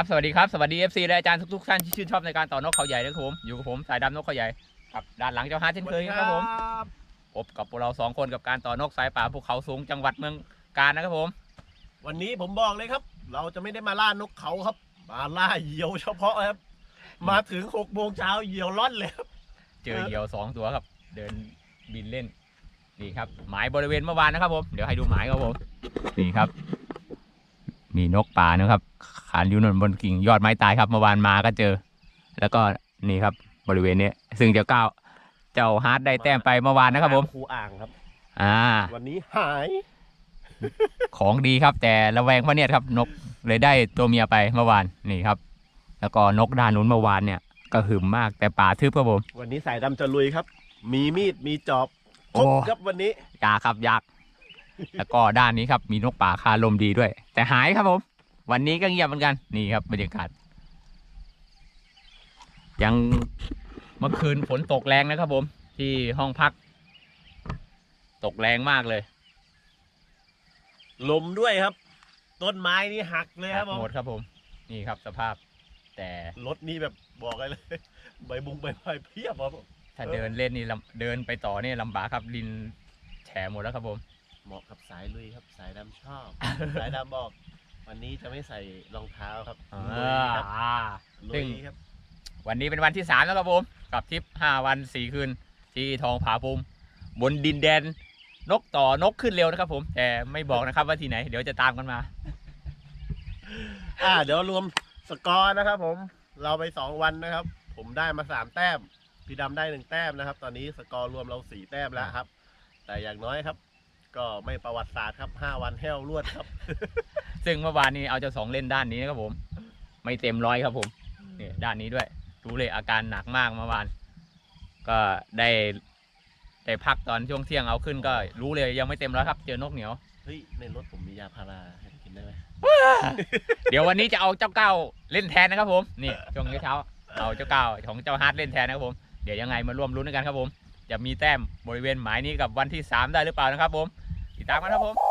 ครับสวัสดีครับสวัสดี FC และอาจารย์ทุกๆท่านที่ชื่นชอบในการต่อนกเขาใหญ่นะครับผมอยู่กับผมสายดำนกเขาใหญ่ครับด้านหลังเจ้าฮาร์ดเช่นเคยครับผมพบกับพวกเราสองคนกับการต่อนกสายป่าภูเขาสูงจังหวัดเมืองกาญนะครับผม วันนี้ผมบอกเลยครับ เราจะไม่ได้มาล่านกเขาครับ มาล่าเหยี่ยวเฉพาะครับ มาถึงหกโมงเช้าเหยี่ยวร่อนเลยครับเจอเหยี่ยวสองตัวครับ เดินบินเล่นนี่ครับหมายบริเวณเมื่อวานนะครับผมเดี๋ยวให้ดูหมายครับผมนี่ครับ มีนกป่านะครับขานอยู่นนบนกิ่งยอดไม้ตายครับเมื่อวานมาก็เจอ แล้วก็นี่ครับบริเวณนี้ซึ่งเจ้าก้าวเจ้าฮาร์ดได้แต้มไปเมื่อวานนะครับ ผมครูอ่างครับ อ่า วันนี้หาย ของดีครับ แต่ระแวงพระเนียดครับ นกเลยได้ตัวเมียไปเมื่อวานนี่ครับ แล้วก็นกด้านนู้นเมื่อวานเนี่ยก็หึมมากแต่ป่าทึบครับผม วันนี้สายดำจะลุยครับ มีมีดมีจอบครบโอ้ครับวันนี้ยากครับยาก แล้วก็ด้านนี้ครับมีนกป่าคาลมดีด้วย แต่หายครับผม วันนี้ก็เงียบเหมือนกันนี่ครับบรรยากาศยังเมื่อคืนฝนตกแรงนะครับผม ที่ห้องพัก ตกแรงมากเลย ลมด้วยครับ ต้นไม้นี่หักเลยครับผหมมดครับผม นี่ครับสภาพ แต่รถนี่แบบบอกเลยเลยใบบุงใบไม้เพียบครับผมถ้าเดินเล่นนี่ลำเดินไปต่อนี่ลำบากครับลินแฉหมดแล้วครับผม เหมาะกับสายลุยครับ สายดำชอบ สายดำบอก วันนี้จะไม่ใส่รองเท้าครับลุยครับลุซึ่งยครับ วันนี้เป็นวันที่สามแล้วครับผมกับทริปห้าวันสี่คืนที่ทองผาภูมิบนดินแดน นกต่อนกขึ้นเร็วนะครับ ผมแต่ไม่บอกนะครับว่าที่ไหน เดี๋ยวจะตามกันมา อ่า เดี๋ยวรวมสกอร์นะครับ ผม เราไปสองวันนะครับ ผมได้มาสามแต้ม พี่ดำได้หนึ่งแต้มนะครับ ตอนนี้สกอร์รวมเราสี่แต้มแล้วครับ แต่อย่างน้อยครับ ก็ไม่ประวัติศาสตร์ครับห้าวันแห้วรวดครับ ซึ่งเมื่อวานนี้เอาเจ้าสองเล่นด้านนี้นะครับผม ไม่เต็มร้อยครับผมนี่ด้านนี้ด้วย รู้เลยอาการหนักมากเมื่อวาน ก็ได้ได้พักตอนช่วงเที่ยงเอาขึ้นก็ รู้เลยยังไม่เต็มร้อยครับ เจอนกเหนียว เฮ้ย ในรถผมมียาพาราให้กินได้ไหมเดี๋ยววันนี้จะเอาเจ้าเก้าเล่นแทนนะครับผม นี่ช่วงเช้าๆเอาเจ้าเก้าของเจ้าฮาร์ดเล่นแทนนะครับผม เดี๋ยวยังไงมาร่วมรุ้นกันครับผม จะมีแต้มบริเวณหมายนี้กับวันที่สามได้หรือเปล่านะครับผมติดตามกันครับผม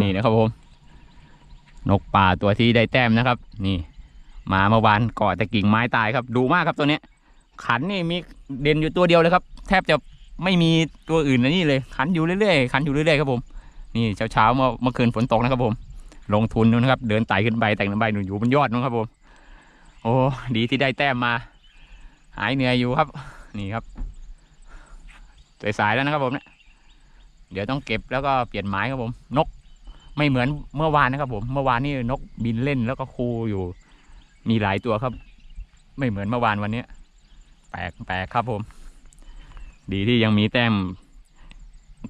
นี่นะครับผม นกป่าตัวที่ได้แต้มนะครับ นี่มาเมื่อวานกาะแต่กิ่งไม้ตายครับ ดูมากครับตัวเนี้ย ขันนี่มีเด่นอยู่ตัวเดียวเลยครับ แทบจะไม่มีตัวอื่นในนี่เลย ขันอยู่เรื่อยๆขันอยู่เรื่อยๆครับผม นี่เช้าๆเมื่อเมื่อคืนฝนตกนะครับผม ลงทุนนู่นนะครับ เดินไต่ขึ้นไปแต่งขึ้นไปหนูอยู่บนยอดนู่นครับผม โอ้ดีที่ได้แต้มมา หายเหนื่อยอยู่ครับ นี่ครับสายๆแล้วนะครับผมเนี่ยเดี๋ยวต้องเก็บแล้วก็เปลี่ยนไม้ครับผม นก ไม่เหมือนเมื่อวานนะครับผม เมื่อวานนี่นกบินเล่นแล้วก็คูอยู่ มีหลายตัวครับ ไม่เหมือนเมื่อวานวันนี้แปลกแปลกครับผม ดีที่ยังมีแต้ม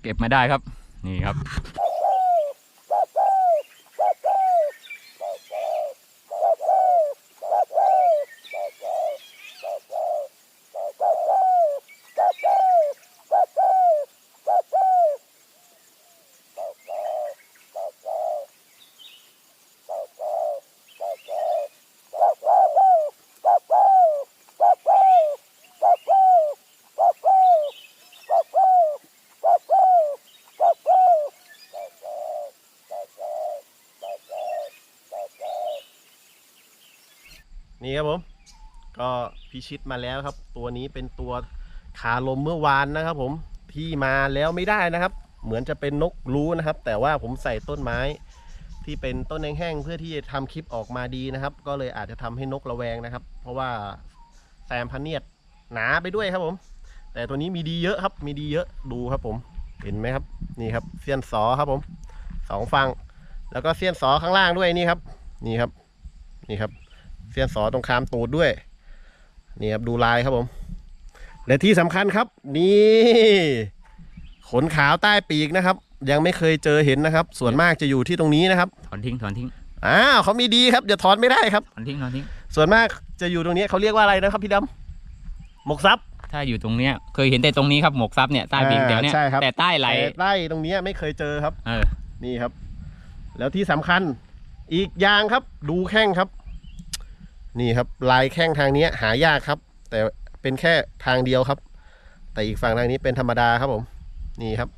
เก็บมาได้ครับ นี่ครับ นี่ครับผม ก็พิ ชิตมาแล้วครับ ตัวนี้เป็นตัวขาลมเมื่อวานนะครับ ผมที่มาแล้วไม่ได้นะครับ เหมือนจะเป็นนกรู้นะครับ แต่ว่าผมใส่ต้นไม้ที่เป็นต้นแห้งๆเพื่อที่จะทำคลิปออกมาดีนะครับ ก็เลยอาจจะทำให้นกระแวงนะครับ เพราะว่าแซมพันเนียดหนาไปด้วยครับผม แต่ตัวนี้มีดีเยอะครับ มีดีเยอะดูครับผมเห็นไหมครับนี่ครับเสี้ยนสอครับผมสองฝั่งแล้วก็เสี้ยนสอข้างล่างด้วยนี่ครับ นี่ครับ นี่ครับ เสี้ยนสอตรงคามตูดด้วย นี่ครับดูลายครับผม และที่สำคัญครับ นี่ ขนขาวใต้ปีกนะครับ ยังไม่เคยเจอเห็นนะครับ ส่วนมากจะอยู่ที่ตรงนี้นะครับถอนทิ้งถอนทิ้งอ้าวเขามีดีครับอย่าถอนไม่ได้ครับถอนทิ้งถอนทิ้ง ส่วนมากจะอยู่ตรงนี้เขาเรียกว่าอะไรนะครับพี่ดำหมกซับถ้าอยู่ตรงเนี้ยเคยเห็นแต่ตรงนี้ครับหมวกซับเนี่ยใต้บิงอ่าแถวเนี้ยใช่ครับ แต่ใต้ไหลแต่ใต้ตรงเนี้ยไม่เคยเจอครับ เออนี่ครับ แล้วที่สำคัญอีกอย่างครับ ดูแข้งครับ นี่ครับลายแข้งทางนี้หายากครับ แต่เป็นแค่ทางเดียวครับ แต่อีกฝั่งทางนี้เป็นธรรมดาครับผม นี่ครับ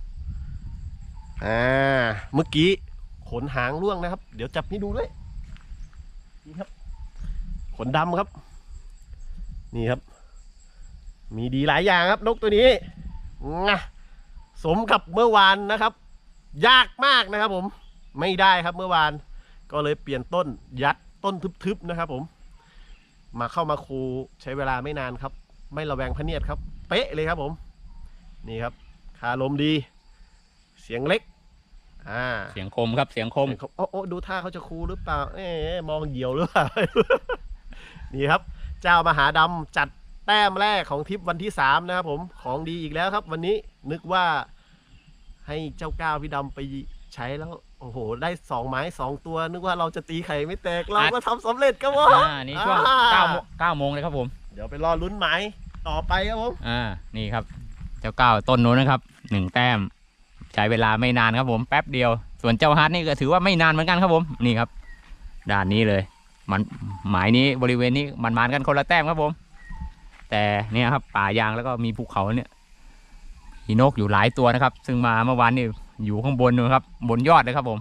อ่าเมื่อกี้ขนหางร่วงนะครับ เดี๋ยวจับให้ดูด้วยนี่ครับ ขนดำครับ นี่ครับ มีดีหลายอย่างครับนกตัวนี้งะสมกับเมื่อวานนะครับ ยากมากนะครับผม ไม่ได้ครับเมื่อวาน ก็เลยเปลี่ยนต้นยัดต้นทึบๆนะครับผม มาเข้ามาคูใช้เวลาไม่นานครับ ไม่ระแวงพะเนียดครับ เป๊ะเลยครับผม นี่ครับคาลมดี เสียงเล็ก อ่า เสียงคมครับเสียงคมเขาโอ้โอ้ดูท่าเขาจะคูหรือเปล่า เอ๊ะมองเหี่ยวหรือเปล่า นี่ครับ เจ้ามหาดำจัดแต้มแรกของทริปวันที่สามนะครับผม ของดีอีกแล้วครับ วันนี้นึกว่าให้เจ้าก้าวพี่ดำไปใช้แล้ว โอ้โห ได้สองไม้สองตัว นึกว่าเราจะตีไข่ไม่แตก เราก็ทำสำเร็จครับผมอ่านี่ช่วงอ่าเก้าโมงเก้าโมงเลยครับผม เดี๋ยวไปรอลุ้นไม้ต่อไปครับผม อ่า นี่ครับ เจ้าเก้าต้นนู้นนะครับหนึ่งแต้ม ใช้เวลาไม่นานครับผม แป๊บเดียว ส่วนเจ้าฮาร์ดนี่ก็ถือว่าไม่นานเหมือนกันครับผม นี่ครับ ด้านนี้เลย มันหมายนี้บริเวณนี้มันมานกันคนละแต้มครับผม แต่เนี่ยครับป่ายางแล้วก็มีภูเขาเนี่ยมีนกอยู่หลายตัวนะครับ ซึ่งมาเมื่อวานนี่ อยู่ข้างบนนะครับ บนยอดเลยครับผม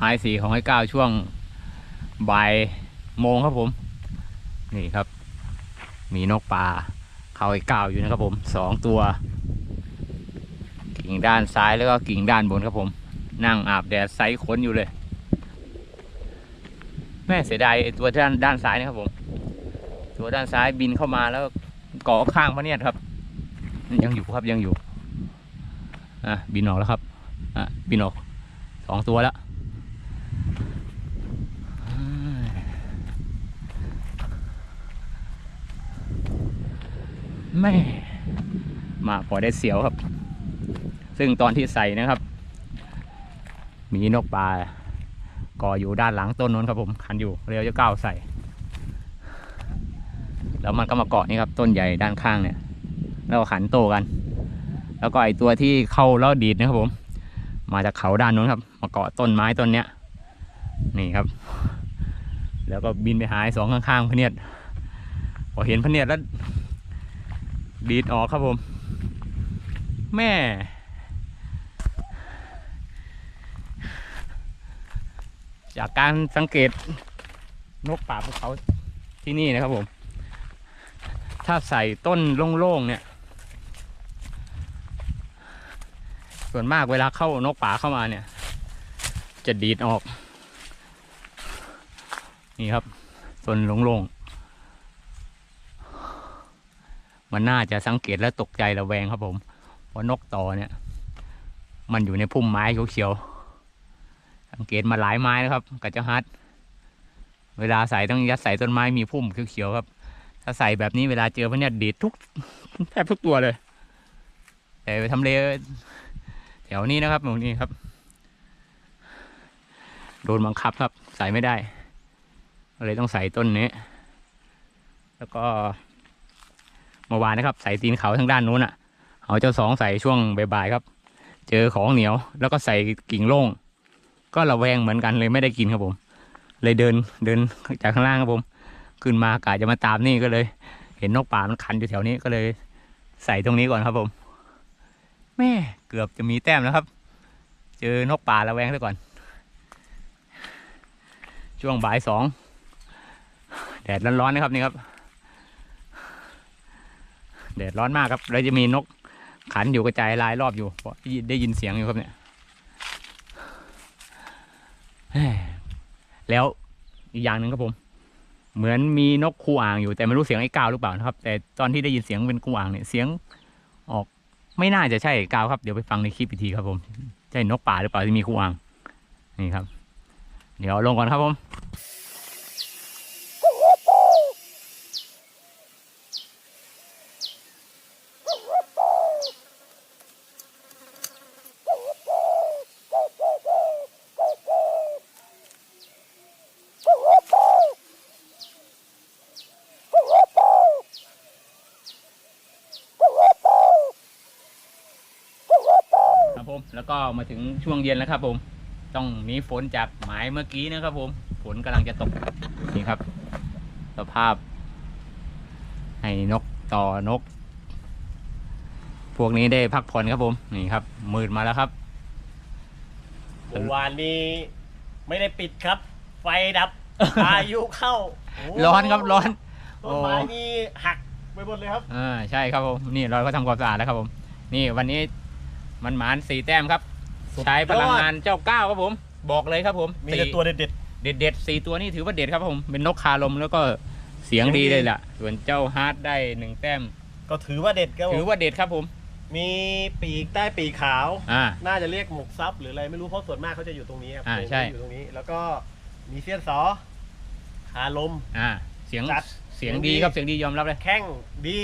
ไม้สีของไอ้ก้าวช่วงบ่ายโมงครับผม นี่ครับ มีนกป่าเขาไอ้ก้าวอยู่นะครับผมสองตัว กิ่งด้านซ้ายแล้วก็กิ่งด้านบนครับผม นั่งอาบแดดไซขนอยู่เลย แม่เสียดายตัวด้านด้านซ้ายนะครับผม ตัวด้านซ้ายบินเข้ามาแล้วเกาะข้างพระเนี่ยครับ ยังอยู่ครับยังอยู่อะบินออกแล้วครับอะบินออกสองตัวแล้ว แม่มาพอได้เสียวครับ ซึ่งตอนที่ใส่นะครับ มีนกปลาก่ออยู่ด้านหลังต้นนู้นครับผมคันอยู่เรียวจะก้าวใส่ แล้วมันก็มาเกาะนี่ครับ ต้นใหญ่ด้านข้างเนี่ย แล้วขันโตกัน แล้วก็ไอตัวที่เข้าแล้วดีดนะครับผม มาจากเขาด้านนู้นครับ มาเกาะต้นไม้ต้นเนี้ย นี่ครับ แล้วก็บินไปหายสองข้างๆพเนียดพอเห็นพเนียดแล้ว ดีดออกครับผม แม่จากการสังเกตนกป่าภูเขาที่นี่นะครับผม ถ้าใส่ต้นโล่งๆเนี่ย ส่วนมากเวลาเข้านกป่าเข้ามาเนี่ย จะดีดออก นี่ครับต้นโล่งๆ มันน่าจะสังเกตและตกใจระแวงครับผมเพราะนกต่อเนี่ย มันอยู่ในพุ่มไม้เขียวๆสังเกตมาหลายไม้นะครับกัจจฮัดเวลาใส่ต้องยัดใส่ต้นไม้มีพุ่มเขียวๆครับ ถ้าใส่แบบนี้เวลาเจอพวกเนี้ยดีดทุกแทบทุกตัวเลย แต่ไปทำเลแถวนี้นะครับตรงนี้ครับ โดนบังคับครับ ใส่ไม่ได้เลยต้องใส่ต้นนี้ แล้วก็ เมื่อวานนะครับใส่ตีนเขาทางด้านนู้นอะ เอาเจ้าสองใส่ช่วงบ่ายๆครับ เจอของเหนียวแล้วก็ใส่กิ่งโล่ง ก็ระแวงเหมือนกันเลยไม่ได้กินครับผม เลยเดินเดินจากข้างล่างครับผม ขึ้นมากะจะมาตามนี่ก็เลย เห็นนกป่ามันขันอยู่แถวนี้ก็เลย ใส่ตรงนี้ก่อนครับผม แม่เกือบจะมีแต้มแล้วครับ เจอนกป่าระแวงซะก่อน ช่วงบ่ายสองแดดร้อนๆนะครับนี่ครับ แดดร้อนมากครับแล้วจะมีนกขันอยู่กระจายรายรอบอยู่เพราะได้ยินเสียงอยู่ครับเนี่ยแม่แล้วอีกอย่างหนึ่งครับผม เหมือนมีนกคูอ่างอยู่แต่ไม่รู้เสียงไอ้กาวหรือเปล่านะครับ แต่ตอนที่ได้ยินเสียงเป็นคูอ่างเนี่ยเสียงออกไม่น่าจะใช่กาวครับเดี๋ยวไปฟังในคลิปอีกทีครับผมใช่นกป่าหรือเปล่าที่มีคูอ่างนี่ครับ เดี๋ยวลงก่อนครับผม ครับผ มแล้วก็มาถึงช่วงเย็นแล้วครับผม ต้องหนีฝนจากหมายเมื่อกี้นะครับผม ฝนกำลังจะตกนี่ครับ สภาพ ให้นกต่อนก พวกนี้ได้พักผ่อนครับผม นี่ครับ มืดมาแล้วครับเมื่อวานนี้ไม่ได้ปิดครับ ไฟดับพายุเข้าโร้อนครับร้อนต้นไม้นี่หักไปหมดเลยครับอ่าใช่ครับผม นี่เราก็ทำความสะอาดแล้วครับผม นี่วันนี้มันหมานสีแต้มครับสุดยอด ใช้พลังงานเจ้าก้าวครับผม บอกเลยครับผมมีแต่ตัวเด็ดเด็ดเด็ดๆสี่ตัวนี่ถือว่าเด็ดครับผม เป็นนกคาลมแล้วก็เสียงเสียงดีดีเลยล่ะ ส่วนเจ้าฮาร์ดได้หนึ่งแต้ม ๆก็ถือว่าเด็ดครับผถือมว่าเด็ดครับผม มีปีกใต้ปีกขาว อ่า น่าจะเรียกหมกซับหรืออะไรไม่รู้เพราะส่วนมากเขาจะอยู่ตรงนี้ครับอ่าโพรงใช่ อยู่ตรงนี้แล้วก็มีเสี้ยนสอขาลม อ่า เสียงจัดเสียงเสียงดีดี ครับเสียงดียอมรับเลย แข้งดี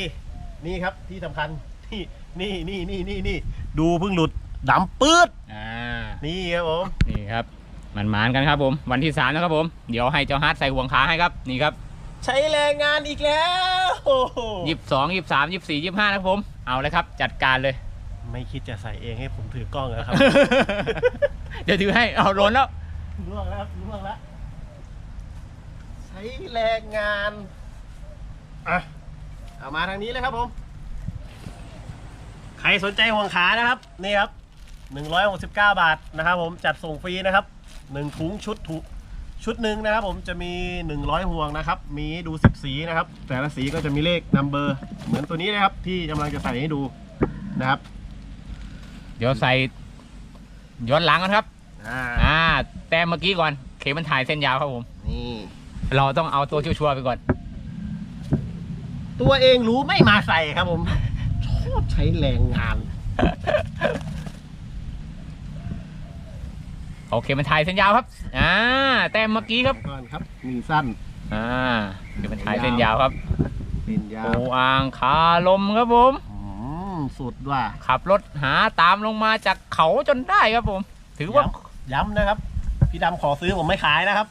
นี่ครับที่สำคัญนี่นี่นี่นี่นี่นี่ดูเพิ่งหลุด ดำปื๊ดอ่านี่ครับผมนี่ครับมันหมานกันครับผม วันที่สามนะครับผม เดี๋ยวให้เจ้าฮาร์ดใส่ห่วงขาให้ครับนี่ครับ ใช้แรงงานอีกแล้วโอ้โหยี่สิบสองยี่สิบสามยี่สิบสี่ยี่สิบห้านะครับผมเอาเลยครับ จัดการเลย ไม่คิดจะใส่เองให้ผมถือกล้องแล้วครับ เดี๋ยวถือให้เอาโดนแล้วล่วงแล้วครับล่วงแล้วใช้แรงงานอะเอามาทางนี้เลยครับผม ใครสนใจห่วงขานะครับ นี่ครับ 169 บาทนะครับผมจัดส่งฟรีนะครับหนึ่งถุงชุดถุงชุดหนึ่งนะครับผมจะมี 100 ห่วงนะครับ มีให้ดู 10 สีนะครับ แต่ละสีก็จะมีเลขนัมเบอร์ เหมือนตัวนี้นะครับ ที่กำลังจะใส่ให้ดูนะครับ เดี๋ยวใส่ย้อนหลังกันครับอ่าอ่าแต้มเมื่อกี้ก่อน เข็มมันถ่ายเส้นยาวครับผม นี่เราต้องเอาตัวชัวร์ๆไปก่อน ตัวเองรู้ไม่มาใส่ครับผม ชอบใช้แรงงาน โอเคมันถ่ายเส้นยาวครับอ่าแต้มเมื่อกี้ครับก่อนครับมีสั้นอ่าเข็มมันถ่ายเส้นยาวครับเป็นยาโอวอ่างคาลมครับผมอืมสุดว่าขับรถหาตามลงมาจากเขาจนได้ครับผม ถือว่าย้ำนะครับ พี่ดำขอซื้อผมไม่ขายนะครับ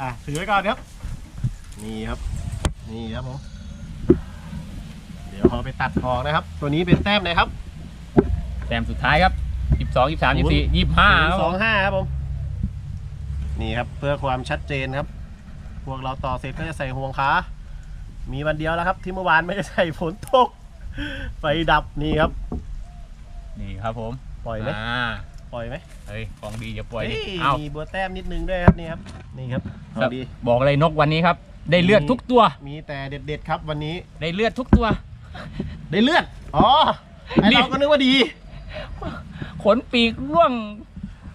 อะถือไว้ก่อนครับ นี่ครับ นี่ครับผมเดี๋ยวเราไปตัดออกนะครับ ตัวนี้เป็นแต้มไหนครับ แต้มสุดท้ายครับยี่ สิบสองยี่สิบสามยี่สิบสี่ยี่สิบห้าครับสผองมห้าครับผม นี่ครับเพื่อความชัดเจนครับ พวกเราต่อเสร็จก็จะใส่ห่วงขา มีวันเดียวแล้วครับ ที่เมื่อวานไม่ได้ใส่ฝนตก ไฟดับนี่ครับ นี่ครับผม ปล่อยไหมอ่าปล่อยไหมเฮ้ยของดีอย่าปล่อยดิเฮ้ยเอ้ามีบัวแต้มนิดนึงด้วยครับนี่ครับ นี่ครับเอาดี บอกเลยนกวันนี้ครับ ได้เลือดทุกตัว มีแต่เด็ดๆครับวันนี้ ได้เลือดทุกตัว ได้เลือด อ๋อไอนี่เราก็นึกว่าดี ขนปีกร่วง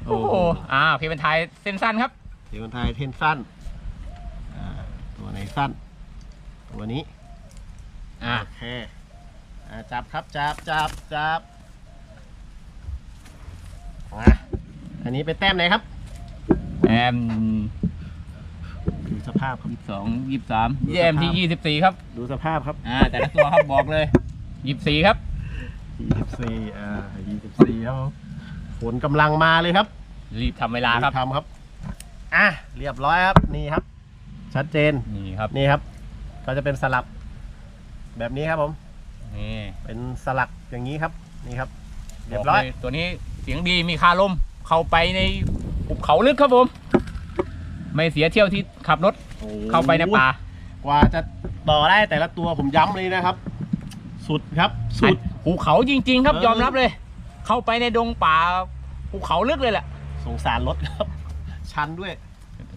โอ้โหอ่าโอเคเป็นไทยเส้นสั้นครับเดี๋ยวคนไทยเทนสั้นอ่าตัวไหนสั้น ตัวนี้อ่าโอเคอ่าจับครับจับจับจับมาอันนี้เป็นแต้มไหนครับแอมดูสภาพครับยี่สิบสองยี่สิบสามดูแอมสภาพที่ยี่สิบสี่ครับ ดูสภาพครับอ่าแต่ละตัวครับบอกเลยยี่สิบสี่ครับ24อ่า 24ครับผมฝนกำลังมาเลยครับรีบทำเวลาครับ ทำครับ อะ เรียบร้อยครับ นี่ครับ ชัดเจน นี่ครับ นี่ครับ ก็จะเป็นสลับ แบบนี้ครับผม นี่เป็นสลักอย่างนี้ครับ นี่ครับ เรียบบอกร้อยเลยตัวนี้เสียงดีมีคาลม เข้าไปในหุบเขาลึกครับผม ไม่เสียเที่ยวที่ขับรถ เข้าไปในป่า กว่าจะต่อได้แต่ละตัวผมย้ำเลยนะครับ สุดครับ สุดภูเขาจริง ๆ ครับเออยอมรับเลย เข้าไปในดงป่าภูเขาลึกเลยแหละสงสารรถครับ ชันด้วย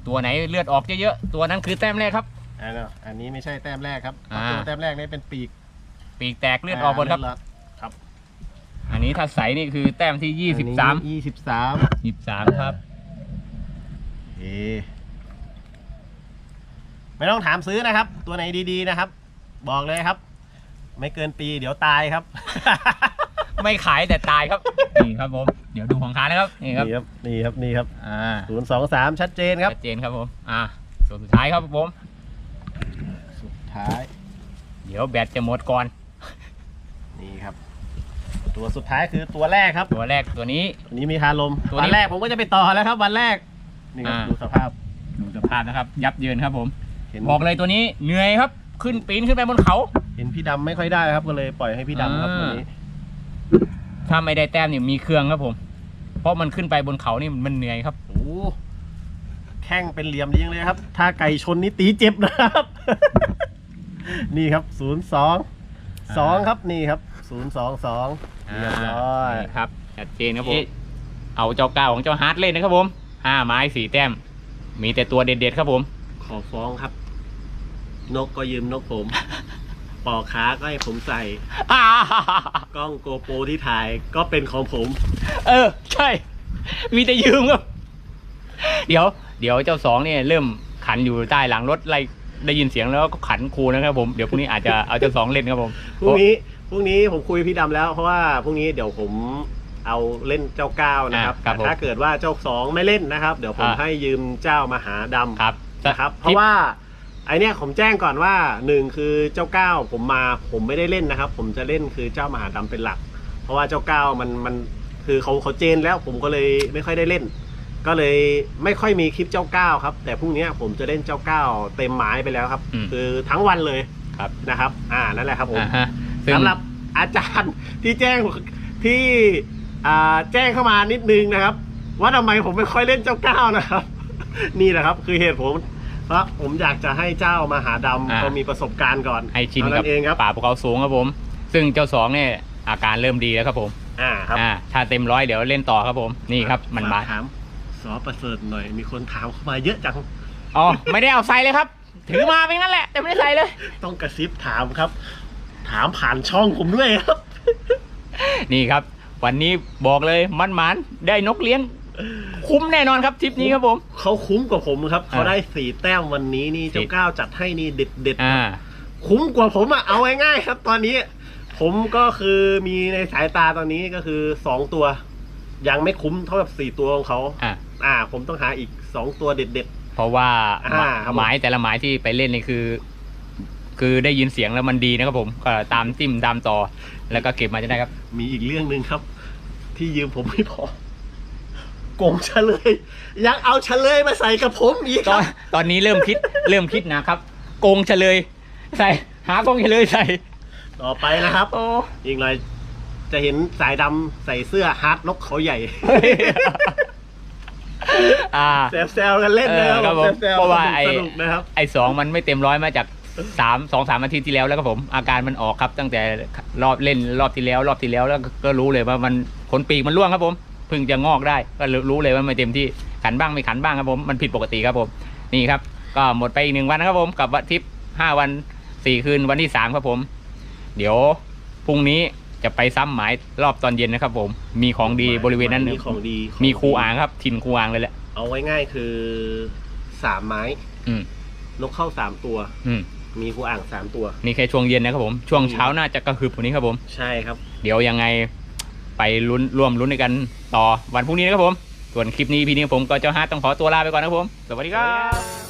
ตัวไหนเลือดออกเยอะๆตัวนั้นคือแต้มแรกครับอันนี้อันนี้ไม่ใช่แต้มแรกครับอ่าตัวแต้มแรกนี่เป็นปีก ปีกแตกเลือดออกหมดครับเลืดครับ อันนี้ถ้าใสนี่คือแต้มที่ยี่สิบสามยี่สิบสามยี่สิบสามครับเอไม่ต้องถามซื้อนะครับ ตัวไหนดีๆนะครับ บอกเลยครับ ไม่เกินปีเดี๋ยวตายครับ ไม่ขายแต่ตายครับนี่ครับผมเดี๋ยวดูของค้านะครับนี่ครับนี่ครับนี่ครับนี่ครับอ่าศูนย์สองสามชัดเจนครับชัดเจนครับผมอ่าส่วนสุดท้ายครับผมสุดท้าย เดี๋ยวแบตจะหมดก่อนนี่ครับ ตัวสุดท้ายคือตัวแรกครับ ตัวแรกตัวนี้ตัวนี้มีคาลมตัวนี้วันแรกผมก็จะไปต่อแล้วครับ วันแรกนี่ครับอ่าดูสภาพดูสภาพนะครับ ยับเยินครับผมเห็นบอกเลยตัวนี้เหนื่อยครับ ขึ้นปีนขึ้นไปบนเขา เห็นพี่ดำไม่ค่อยได้ครับก็เลยปล่อยให้พี่ดำครับอ่าวันนี้ ถ้าไม่ได้แต้มเนี่ยมีเครื่องครับผม เพราะมันขึ้นไปบนเขานี่มันเหนื่อยครับ โอ้โหแข้งเป็นเหลี่ยมยิงเลยครับ ถ้าไก่ชนนี่ตีเจ็บนะครับ นี่ครับศูนย์สองสองครับนี่ครับศูนย์สองสองเรียบร้อยนี่ครับชัดเจนครับผม เอาเจ้าก้าวของเจ้าฮาร์ดเล่นนะครับผมห้าไม้สี่แต้ม มีแต่ตัวเด็ดๆครับผม ขอฟ้องครับ นกก็ยืมนกผม ปอกขาก็ให้ผมใส่กล้องโกโปรที่ถ่ายก็เป็นของผม เออ ใช่ มีแต่ยืมครับ เดี๋ยว เดี๋ยวเจ้าสองเนี่ยเริ่มขันอยู่ใต้หลังรถไล่ได้ยินเสียงแล้วก็ขันครูนะครับผม เดี๋ยวพรุ่งนี้อาจจะเอาเจ้าสองเล่นครับผม พรุ่งนี้พรุ่งนี้ผมคุยกับพี่ดำแล้วเพราะว่าพรุ่งนี้เดี๋ยวผมเอาเล่นเจ้าก้าวนะครับอ่าครับแต่ถ้าเกิดว่าเจ้าสองไม่เล่นนะครับ เดี๋ยวผมอ่า ให้ยืมเจ้ามหาดำครับ นะครับ เพราะว่า ไอเนี้ยผมแจ้งก่อนว่าหนึ่งคือเจ้าก้าวผมมาผมไม่ได้เล่นนะครับ ผมจะเล่นคือเจ้ามหาดำเป็นหลัก เพราะว่าเจ้าก้าวมันมันคือเขาเขาเจนแล้วผมก็เลยไม่ค่อยได้เล่น ก็เลยไม่ค่อยมีคลิปเจ้าก้าวครับ แต่พรุ่งนี้ผมจะเล่นเจ้าก้าวเต็มไม้ไปแล้วครับ อืม คือทั้งวันเลยครับ นะครับ อ่านั่นแหละครับผม อ่าฮะซึ่ง สำหรับอาจารย์ที่แจ้งที่อ่าแจ้งเข้ามานิดนึงนะครับ ว่าทำไมผมไม่ค่อยเล่นเจ้าก้าวนะครับ นี่แหละครับ คือเหตุผล เพราะผมอยากจะให้เจ้ามาหาดำอ่า เขามีประสบการณ์ก่อนให้ชินเท่ากับนั้นเองครับป่าภูเขาสูงครับผม ซึ่งเจ้าสองเนี่ยอาการเริ่มดีแล้วครับผมอ่าครับอ่าถ้าเต็มร้อยเดี๋ยวเล่นต่อครับผมนี่ครับมันมาฝกถามสอประเสริฐหน่อย มีคนถามเข้ามาเยอะจังอ๋อไม่ได้เอาใส่เลยครับ ถือมาเป็นงั้นแหละแต่ไม่ได้ใส่เลย ต้องกระซิบถามครับ ถามผ่านช่องผมด้วยครับ นี่ครับ วันนี้บอกเลยมันหมานได้นกเลี้ยง คุ้มแน่นอนครับทริปนี้ครับผม เขาคุ้มกว่าผมครับ เขาอ่าได้สี่แต้มวันนี้นี่เจ้าสี่ก้าวจัดให้นี่เด็ดเด็ดๆอ่า คุ้มกว่าผมอะเอาง่ายๆครับ ตอนนี้ ผมก็คือมีในสายตาตอนนี้ก็คือสองตัว ยังไม่คุ้มเท่ากับสี่ตัวของเขาอ่า อ่า ผมต้องหาอีกสองตัวเด็ด เพราะว่าอ่าครับผม หมายแต่ละหมายที่ไปเล่นนี่คือ คือได้ยินเสียงแล้วมันดีนะครับผมก็ตามจิ้มตามต่อ แล้วก็เก็บมาจะได้ครับ ๆมีอีกเรื่องหนึ่งครับ ที่ยืมผมไม่พอโกงเฉลย ยังเอาเฉลยมาใส่กับผมอีกตคอรันบ ตอนนี้เริ่มคิด เริ่มคิดนะครับ โกงเฉลย ใส่ หากงเฉลยใส่ต่อไปนะครับ โอ้อีกหน่อยจะเห็นสายดำใส่เสื้อฮาร์ดนกเขาใหญ่อ่า แซวๆกันเล่นนะคเออครัรับบผมแซวเพราะๆว่าไอ้สนุกๆนะครับ ไอ้สองมันไม่เต็มร้อยมาจากสามสองสามอาทิตย์ที่แล้วแล้วครับผม อาการมันออกครับตั้งแต่รอบเล่นรอบที่แล้ว รอบที่แล้วแล้วก็ก็รู้เลยว่ามันขนปีกมันร่วงครับผม เพิ่งจะงอกได้ ก็รู้เลยว่าไม่เต็มที่ขันบ้างไม่ขันบ้างครับผมมันผิดปกติครับผมนี่ครับ ก็หมดไปอีกหนึ่งวันนะครับผมกับวันทริปห้าวันสี่คืนวันที่สามครับผม เดี๋ยวพรุ่งนี้จะไปซ้ำหมายรอบตอนเย็นนะครับ ผม มีของดีบริเวณนั้นมีของดีของมีครูดีอ่างครับถิ่นครูอ่างเลยแหละเอาไว้ง่ายคือสามไม้ อืมนกเข้าสามตัว อืมมีครูอ่างสามตัว นี่แค่ช่วงเย็นนะครับผมช่วงเช้าน่าจะกระหึบกว่านี้ครับผม ใช่ครับ เดี๋ยวยังไง ไปลุ้นร่วมลุ้นในกันต่อวันพรุ่งนี้นะครับผม ส่วนคลิปนี้พี่นี้ผมก็เจ้าฮาร์ดต้องขอตัวลาไปก่อนนะครับผม สวัสดีครับ